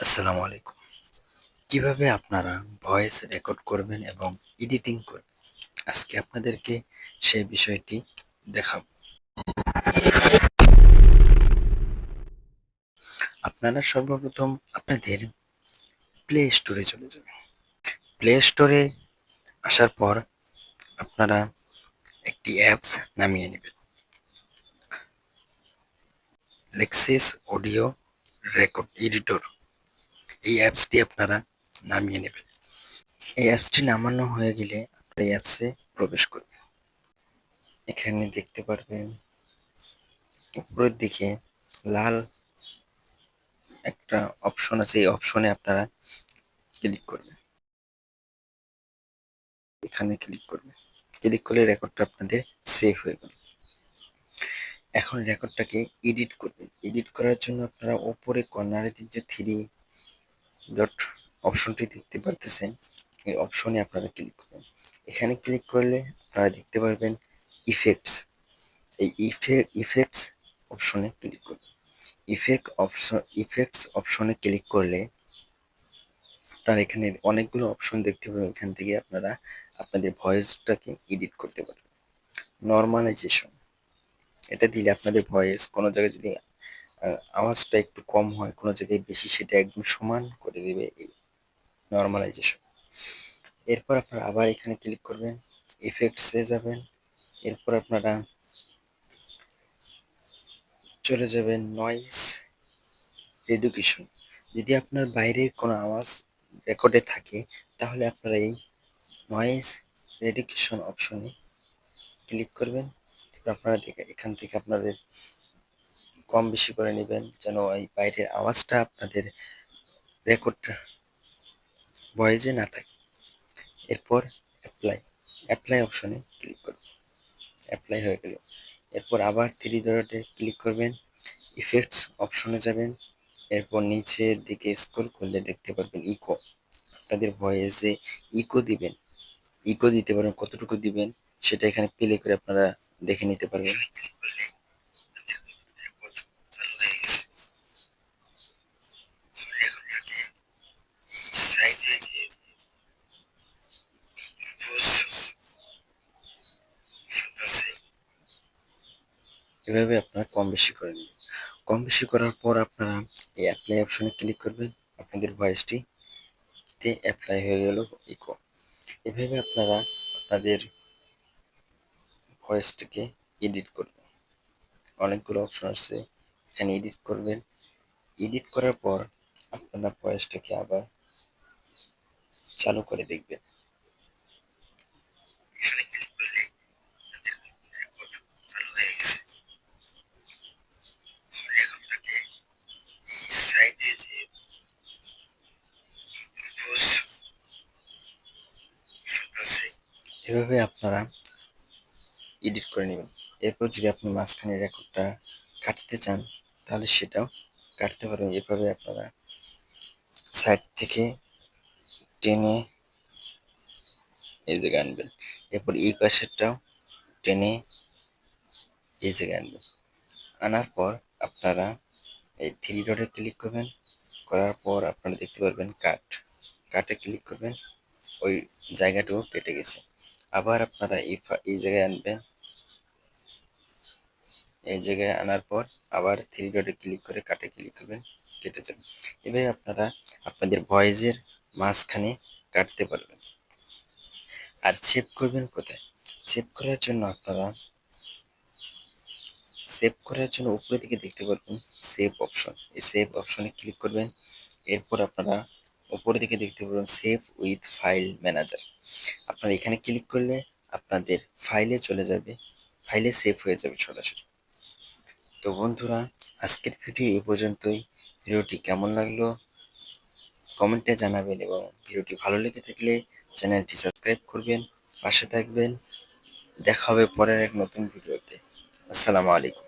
আসসালামু আলাইকুম। কীভাবে আপনারা ভয়েস রেকর্ড করবেন এবং এডিটিং করবেন? আজকে আপনাদেরকে সেই বিষয়টি দেখাবো। আপনারা সর্বপ্রথম আপনাদের প্লে স্টোরে চলে যাবেন। প্লে স্টোরে আসার পর আপনারা একটি অ্যাপস নামিয়ে নেবেন। লেক্সিস অডিও রেকর্ড এডিটর এই অ্যাপসটি আপনারা নামিয়ে নেবেন। এই অ্যাপসটি নামানো হয়ে গেলে আপনার এই অ্যাপসে প্রবেশ করবেন। এখানে দেখতে পারবেন, উপরের দিকে লাল একটা অপশন আছে, এই অপশনে আপনারা ক্লিক করবেন। এখানে ক্লিক করবেন। ক্লিক করলে রেকর্ডটা আপনাদের সেভ হয়ে গেল। এখন রেকর্ডটাকে এডিট করবেন। এডিট করার জন্য আপনারা ওপরে কর্নারের দিকে থ্রি ডট অপশনটি দেখতে পারতেছেন। এই অপশনে আপনারা ক্লিক করবেন। এখানে ক্লিক করলে আপনারা দেখতে পারবেন ইফেক্টস এই ইফেক্ট ইফেক্টস অপশনে ক্লিক করবেন ইফেক্ট অপশন ইফেক্টস অপশনে ক্লিক করলে আপনারা এখানে অনেকগুলো অপশন দেখতে পাবেন। এখান থেকে আপনারা আপনাদের ভয়েসটাকে এডিট করতে পারবেন। নর্মালাইজেশন এটা দিলে আপনাদের ভয়েস কোনো জায়গায় যদি আওয়াজটা একটু কম হয়, কোনো জায়গায় বেশি সেটা একদম সমান করে দেবে এই নর্মালাইজেশন এরপর আপনারা আবার এখানে ক্লিক করবেন ইফেক্টসে যাবেন, এরপর আপনারা চলে যাবেন নয়েস রেডুকেশন যদি আপনার বাইরের কোনো আওয়াজ রেকর্ডে থাকে, তাহলে আপনারা এই নয়েজ রেডুকেশন অপশনে ক্লিক করবেন। আপনারা এখান থেকে আপনাদের কম বেশি করে নেবেন যেন এই বাইরের আওয়াজটা আপনাদের রেকর্ড ভয়েজে না থাকে। এরপর অ্যাপ্লাই অ্যাপ্লাই অপশনে ক্লিক করবেন অ্যাপ্লাই হয়ে গেল। এরপর আবার থ্রি ডটে ক্লিক করবেন। ইফেক্টস অপশনে যাবেন। এরপর নিচের দিকে স্ক্রল করলে দেখতে পারবেন ইকো আপনাদের ভয়েসে ইকো দিবেন। ইকো দিতে পারবেন কতটুকু দিবেন, সেটা এখানে প্লে করে আপনারা দেখে নিতে পারবেন। এভাবে আপনারা কম বেশি করে নেবেন কম বেশি করার পর আপনারা এই অ্যাপ্লাই অপশনে ক্লিক করবেন। আপনাদের ভয়েসটি তে অ্যাপ্লাই হয়ে গেল ইকো এভাবে আপনারা আপনাদের ভয়েসটিকে এডিট করবেন। অনেকগুলো অপশন আছে, এখানে এডিট করবেন। এডিট করার পর আপনারা ভয়েসটাকে আবার চালু করে দেখবেন। এভাবে আপনারা এডিট করে নেবেন। এরপর যদি আপনি মাঝখানে রেকর্ডটা কাটতে চান, তাহলে সেটাও কাটতে পারবেন। এভাবে আপনারা সাইড থেকে টেনে এই জায়গায় আনবেন। এরপর এই পাশেরটাও টেনে এই জায়গায় আনবেন। আনার পর আপনারা এই থ্রি ডটে ক্লিক করবেন। করার পর আপনারা দেখতে পারবেন কাট কাটে ক্লিক করবেন। ওই জায়গাটাও কেটে গেছে। আবার আপনারা এই এই জায়গায় আনবেন। এই জায়গায় আনার পর আবার থ্রি ডটে ক্লিক করে কাটে ক্লিক করবেন, কেটে যাবে। এভাবে আপনারা আপনাদের ভয়েসের মাঝখানে কাটতে পারবেন। আর সেভ করবেন কোথায়? সেভ করার জন্য আপনারা সেভ করার জন্য উপরে দিকে দেখতে পারবেন সেভ অপশন এই সেভ অপশনে ক্লিক করবেন। এরপর আপনারা উপরে দিকে দেখতে পাবেন সেভ উইথ ফাইল ম্যানেজার আপনারা এখানে ক্লিক করলে আপনাদের ফাইলে চলে যাবে ফাইলে সেভ হয়ে যাবে সরাসরি। তো বন্ধুরা, আজকের ভিডিও এ পর্যন্তই। ভিডিওটি কেমন লাগল কমেন্টে জানাবেন এবং ভিডিওটি ভালো লেগে থাকলে চ্যানেলটি সাবস্ক্রাইব করবেন, পাশে থাকবেন। দেখা হবে পরের এক নতুন ভিডিওতে আসসালামু আলাইকুম।